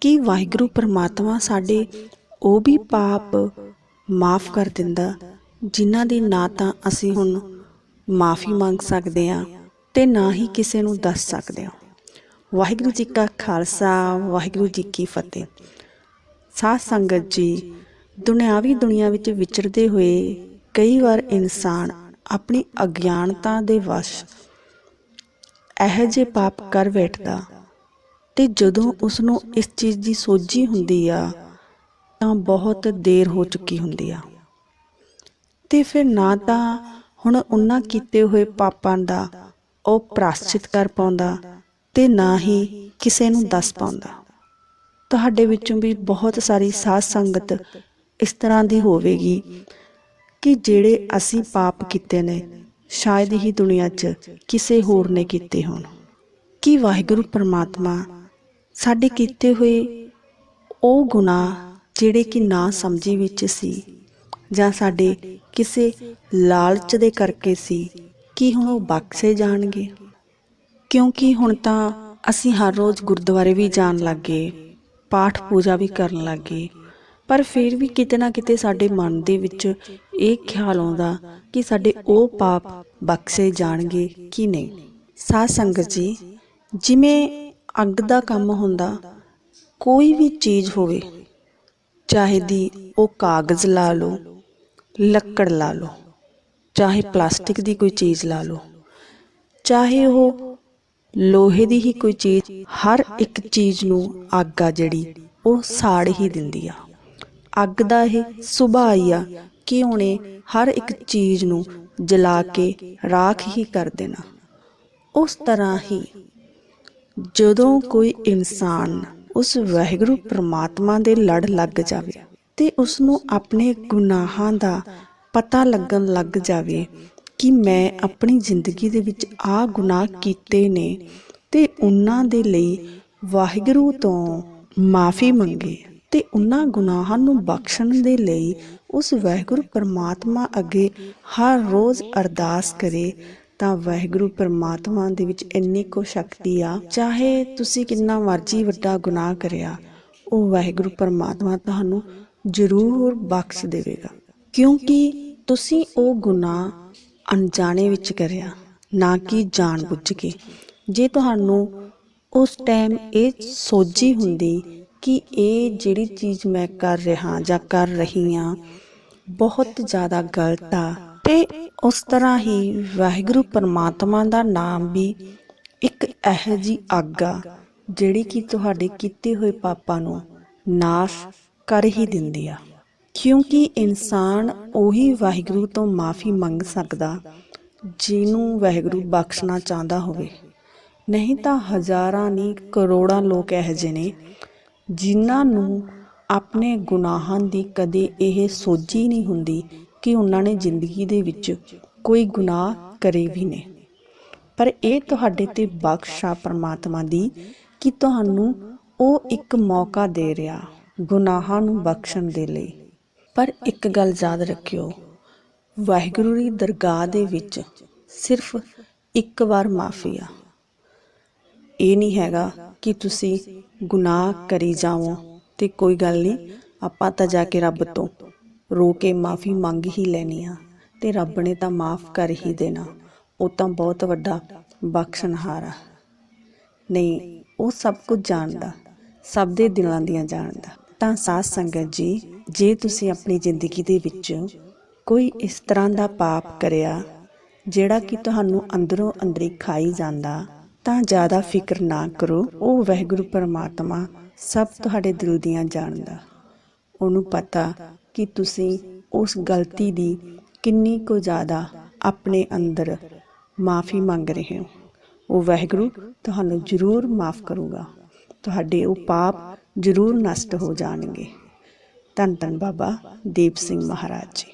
ਕਿ ਵਾਹਿਗੁਰੂ ਪਰਮਾਤਮਾ ਸਾਡੇ ਉਹ ਵੀ ਪਾਪ ਮਾਫ ਕਰ ਦਿੰਦਾ, ਜਿਨ੍ਹਾਂ ਦੀ ਨਾ ਤਾਂ ਅਸੀਂ ਹੁਣ ਮਾਫੀ ਮੰਗ ਸਕਦੇ ਹਾਂ ਤੇ ਨਾ ਹੀ ਕਿਸੇ ਨੂੰ ਦੱਸ ਸਕਦੇ ਹਾਂ। ਵਾਹਿਗੁਰੂ ਜੀ ਕਾ ਖਾਲਸਾ, ਵਾਹਿਗੁਰੂ ਜੀ ਕੀ ਫਤਿਹ। ਸਾਧ ਸੰਗਤ ਜੀ, ਦੁਨਿਆਵੀ ਦੁਨੀਆ ਵਿੱਚ ਵਿਚਰਦੇ ਹੋਏ ਕਈ ਵਾਰ ਇਨਸਾਨ ਆਪਣੀ ਅਗਿਆਨਤਾ ਦੇ ਵਸ਼ ਇਹੋ ਜਿਹੇ ਪਾਪ ਕਰ ਬੈਠਦਾ ਤੇ ਜਦੋਂ ਉਸ ਨੂੰ ਇਸ ਚੀਜ਼ ਦੀ ਸੋਝੀ ਹੁੰਦੀ ਆ, ਤਾਂ ਬਹੁਤ ਦੇਰ ਹੋ ਚੁੱਕੀ ਹੁੰਦੀ ਆ। ਤੇ ਫਿਰ ਨਾ ਤਾਂ ਹੁਣ ਉਹਨਾਂ ਕੀਤੇ ਹੋਏ ਪਾਪਾਂ ਦਾ ਉਹ ਪ੍ਰਾਸ਼ਚਿਤ ਕਰ ਪਾਉਂਦਾ ਤੇ ਨਾ ਹੀ ਕਿਸੇ ਨੂੰ ਦੱਸ ਪਾਉਂਦਾ। ਤੁਹਾਡੇ ਵਿੱਚੋਂ ਵੀ ਬਹੁਤ ਸਾਰੀ ਸਾਧ ਸੰਗਤ ਇਸ ਤਰ੍ਹਾਂ ਦੀ ਹੋਵੇਗੀ ਕਿ ਜਿਹੜੇ ਅਸੀਂ ਪਾਪ ਕੀਤੇ ਨੇ, ਸ਼ਾਇਦ ਹੀ ਦੁਨੀਆ 'ਚ ਕਿਸੇ ਹੋਰ ਨੇ ਕੀਤੇ ਹੋਣ। ਕਿ ਵਾਹਿਗੁਰੂ ਪਰਮਾਤਮਾ ਸਾਡੇ ਕੀਤੇ ਹੋਏ ਉਹ ਗੁਨਾਹ ਜਿਹੜੇ ਕਿ ਨਾ ਸਮਝੀ ਵਿੱਚ ਸੀ ਜਾਂ ਸਾਡੇ ਕਿਸੇ ਲਾਲਚ ਦੇ ਕਰਕੇ ਸੀ ਕੀ ਹੁਣ ਉਹ ਬਖਸ਼ੇ ਜਾਣਗੇ। ਕਿਉਂਕਿ ਹੁਣ ਤਾਂ ਅਸੀਂ ਹਰ ਰੋਜ਼ ਗੁਰਦੁਆਰੇ ਵੀ ਜਾਣ ਲੱਗੇ ਪਾਠ ਪੂਜਾ ਵੀ ਕਰਨ ਲੱਗੇ। ਪਰ ਫਿਰ ਵੀ ਕਿਤੇ ਨਾ ਕਿਤੇ ਸਾਡੇ ਮਨ ਦੇ ਵਿੱਚ ਇਹ ਖਿਆਲ ਆਉਂਦਾ ਕਿ ਸਾਡੇ ਉਹ ਪਾਪ ਬਖਸ਼ੇ ਜਾਣਗੇ ਕਿ ਨਹੀਂ। ਸਾਧ ਸੰਗਤ ਜੀ ਜਿਵੇਂ ਅੱਗ ਦਾ ਕੰਮ ਹੁੰਦਾ, ਕੋਈ ਵੀ ਚੀਜ਼ ਹੋਵੇ, ਚਾਹੇ ਦੀ ਉਹ ਕਾਗਜ਼ ਲਾ ਲਓ, ਲੱਕੜ ਲਾ ਲਓ, ਚਾਹੇ ਪਲਾਸਟਿਕ ਦੀ ਕੋਈ ਚੀਜ਼ ਲਾ ਲਓ, ਚਾਹੇ ਉਹ ਲੋਹੇ ਦੀ ਹੀ ਕੋਈ ਚੀਜ਼, ਹਰ ਇੱਕ ਚੀਜ਼ ਨੂੰ ਅੱਗ ਆ ਜਿਹੜੀ, ਉਹ ਸਾੜ ਹੀ ਦਿੰਦੀ ਆ। ਅੱਗ ਦਾ ਇਹ ਸੁਭਾਅ ਹੀ ਆ ਕਿ ਉਹਨੇ ਹਰ ਇੱਕ ਚੀਜ਼ ਨੂੰ ਜਲਾ ਕੇ ਰਾਖ ਹੀ ਕਰ ਦੇਣਾ। ਉਸ ਤਰ੍ਹਾਂ ਹੀ ਜਦੋਂ ਕੋਈ ਇਨਸਾਨ ਉਸ ਵਾਹਿਗੁਰੂ ਪ੍ਰਮਾਤਮਾ ਦੇ ਲੜ ਲੱਗ ਜਾਵੇ ਤੇ ਉਸ ਨੂੰ ਆਪਣੇ ਗੁਨਾਹਾਂ ਦਾ ਪਤਾ ਲੱਗਣ ਲੱਗ ਜਾਵੇ ਕਿ ਮੈਂ ਆਪਣੀ ਜ਼ਿੰਦਗੀ ਦੇ ਵਿੱਚ ਆਹ ਗੁਨਾਹ ਕੀਤੇ ਨੇ ਤੇ ਉਹਨਾਂ ਦੇ ਲਈ ਵਾਹਿਗੁਰੂ ਤੋਂ ਮਾਫੀ ਮੰਗੇ ਤੇ ਉਹਨਾਂ ਗੁਨਾਹਾਂ ਨੂੰ ਬਖਸ਼ਣ ਦੇ ਲਈ ਉਸ ਵਾਹਿਗੁਰੂ ਪਰਮਾਤਮਾ ਅੱਗੇ ਹਰ ਰੋਜ਼ ਅਰਦਾਸ ਕਰੇ ਤਾਂ ਵਾਹਿਗੁਰੂ ਪਰਮਾਤਮਾ ਦੇ ਵਿੱਚ ਇੰਨੀ ਕੋ ਸ਼ਕਤੀ ਆ, ਚਾਹੇ ਤੁਸੀਂ ਕਿੰਨਾ ਮਰਜ਼ੀ ਵੱਡਾ ਗੁਨਾਹ ਕਰਿਆ, ਉਹ ਵਾਹਿਗੁਰੂ ਪਰਮਾਤਮਾ ਤੁਹਾਨੂੰ ਜ਼ਰੂਰ ਬਖਸ਼ ਦੇਵੇਗਾ। ਕਿਉਂਕਿ ਤੁਸੀਂ ਉਹ ਗੁਨਾਹ ਅਣਜਾਣੇ ਵਿੱਚ ਕਰਿਆ, ਨਾ ਕਿ ਜਾਣ ਬੁੱਝ ਕੇ। ਜੇ ਤੁਹਾਨੂੰ ਉਸ ਟਾਈਮ ਇਹ ਸੋਝੀ ਹੁੰਦੀ ਕਿ ਇਹ ਜਿਹੜੀ ਚੀਜ਼ ਮੈਂ ਕਰ ਰਿਹਾ ਜਾਂ ਕਰ ਰਹੀ ਹਾਂ, ਬਹੁਤ ਜ਼ਿਆਦਾ ਗਲਤ ਆ, ਤੇ ਉਸ ਤਰ੍ਹਾਂ ਹੀ ਵਾਹਿਗੁਰੂ ਪਰਮਾਤਮਾ ਦਾ ਨਾਮ ਵੀ ਇੱਕ ਇਹੋ ਜੀ ਅੱਗ ਆ, ਜਿਹੜੀ ਕਿ ਤੁਹਾਡੇ ਕੀਤੇ ਹੋਏ ਪਾਪਾਂ ਨੂੰ ਨਾਸ਼ ਕਰ ਹੀ ਦਿੰਦੀ ਆ। ਕਿਉਂਕਿ ਇਨਸਾਨ ਉਹੀ ਵਾਹਿਗੁਰੂ ਤੋਂ ਮਾਫੀ ਮੰਗ ਸਕਦਾ, ਜਿਹਨੂੰ ਵਾਹਿਗੁਰੂ ਬਖਸ਼ਣਾ ਚਾਹੁੰਦਾ ਹੋਵੇ। ਨਹੀਂ ਤਾਂ ਹਜ਼ਾਰਾਂ ਨਹੀਂ ਕਰੋੜਾਂ ਲੋਕ ਇਹੋ ਜਿਹੇ ਨੇ, ਜਿਨ੍ਹਾਂ ਨੂੰ ਆਪਣੇ ਗੁਨਾਹਾਂ ਦੀ ਕਦੇ ਇਹ ਸੋਝੀ ਨਹੀਂ ਹੁੰਦੀ ਕਿ ਉਹਨਾਂ ਨੇ ਜ਼ਿੰਦਗੀ ਦੇ ਵਿੱਚ ਕੋਈ ਗੁਨਾਹ ਕਰੇ ਵੀ ਨੇ। ਪਰ ਇਹ ਤੁਹਾਡੇ ਤੇ ਬਖਸ਼ ਆ ਪਰਮਾਤਮਾ ਦੀ ਕਿ ਤੁਹਾਨੂੰ ਉਹ ਇੱਕ ਮੌਕਾ ਦੇ ਰਿਹਾ ਗੁਨਾਹਾਂ ਨੂੰ ਬਖਸ਼ਣ ਦੇ ਲਈ। ਪਰ ਇੱਕ ਗੱਲ ਯਾਦ ਰੱਖਿਓ, ਵਾਹਿਗੁਰੂ ਦੀ ਦਰਗਾਹ ਦੇ ਵਿੱਚ ਸਿਰਫ ਇੱਕ ਵਾਰ ਮਾਫੀ ਆ। ਇਹ ਨਹੀਂ ਹੈਗਾ ਕਿ ਤੁਸੀਂ ਗੁਨਾਹ ਕਰੀ ਜਾਵੋ ਤੇ ਕੋਈ ਗੱਲ ਨਹੀਂ, ਆਪਾਂ ਤਾਂ ਜਾ ਕੇ ਰੱਬ ਤੋਂ ਰੋ ਕੇ ਮਾਫੀ ਮੰਗ ਹੀ ਲੈਣੀ ਆ ਤੇ ਰੱਬ ਨੇ ਤਾਂ ਮਾਫ ਕਰ ਹੀ ਦੇਣਾ। ਉਹ ਤਾਂ ਬਹੁਤ ਵੱਡਾ ਬਖਸ਼ਣਹਾਰ। ਆ ਨਹੀਂ, ਉਹ ਸਭ ਕੁਝ ਜਾਣਦਾ, ਸਭ ਦੇ ਦਿਲਾਂ ਦੀਆਂ ਜਾਣਦਾ। ਤਾਂ ਸਾਧ ਸੰਗਤ ਜੀ, ਜੇ ਤੁਸੀਂ ਆਪਣੀ ਜ਼ਿੰਦਗੀ ਦੇ ਵਿੱਚ ਕੋਈ ਇਸ ਤਰ੍ਹਾਂ ਦਾ ਪਾਪ ਕਰਿਆ, ਜਿਹੜਾ ਕਿ ਤੁਹਾਨੂੰ ਅੰਦਰੋਂ ਅੰਦਰੀ ਖਾਈ ਜਾਂਦਾ, ਤਾਂ ਜ਼ਿਆਦਾ ਫਿਕਰ ਨਾ ਕਰੋ। ਉਹ ਵਹਿਗੁਰੂ ਪਰਮਾਤਮਾ ਸਭ ਤੁਹਾਡੇ ਦਿਲ ਦੀਆਂ ਜਾਣਦਾ। ਉਹਨੂੰ ਪਤਾ ਕਿ ਤੁਸੀਂ ਉਸ ਗਲਤੀ ਦੀ ਕਿੰਨੀ ਕੁ ਜ਼ਿਆਦਾ ਆਪਣੇ ਅੰਦਰ ਮਾਫੀ ਮੰਗ ਰਹੇ ਹੋ। ਉਹ ਵਾਹਿਗੁਰੂ, ਤੁਹਾਨੂੰ ਜ਼ਰੂਰ ਮਾਫ ਕਰੂਗਾ। ਤੁਹਾਡੇ ਉਹ ਪਾਪ ਜ਼ਰੂਰ ਨਸ਼ਟ ਹੋ ਜਾਣਗੇ। ਧੰਨ ਧੰਨ ਬਾਬਾ ਦੀਪ ਸਿੰਘ ਮਹਾਰਾਜ ਜੀ।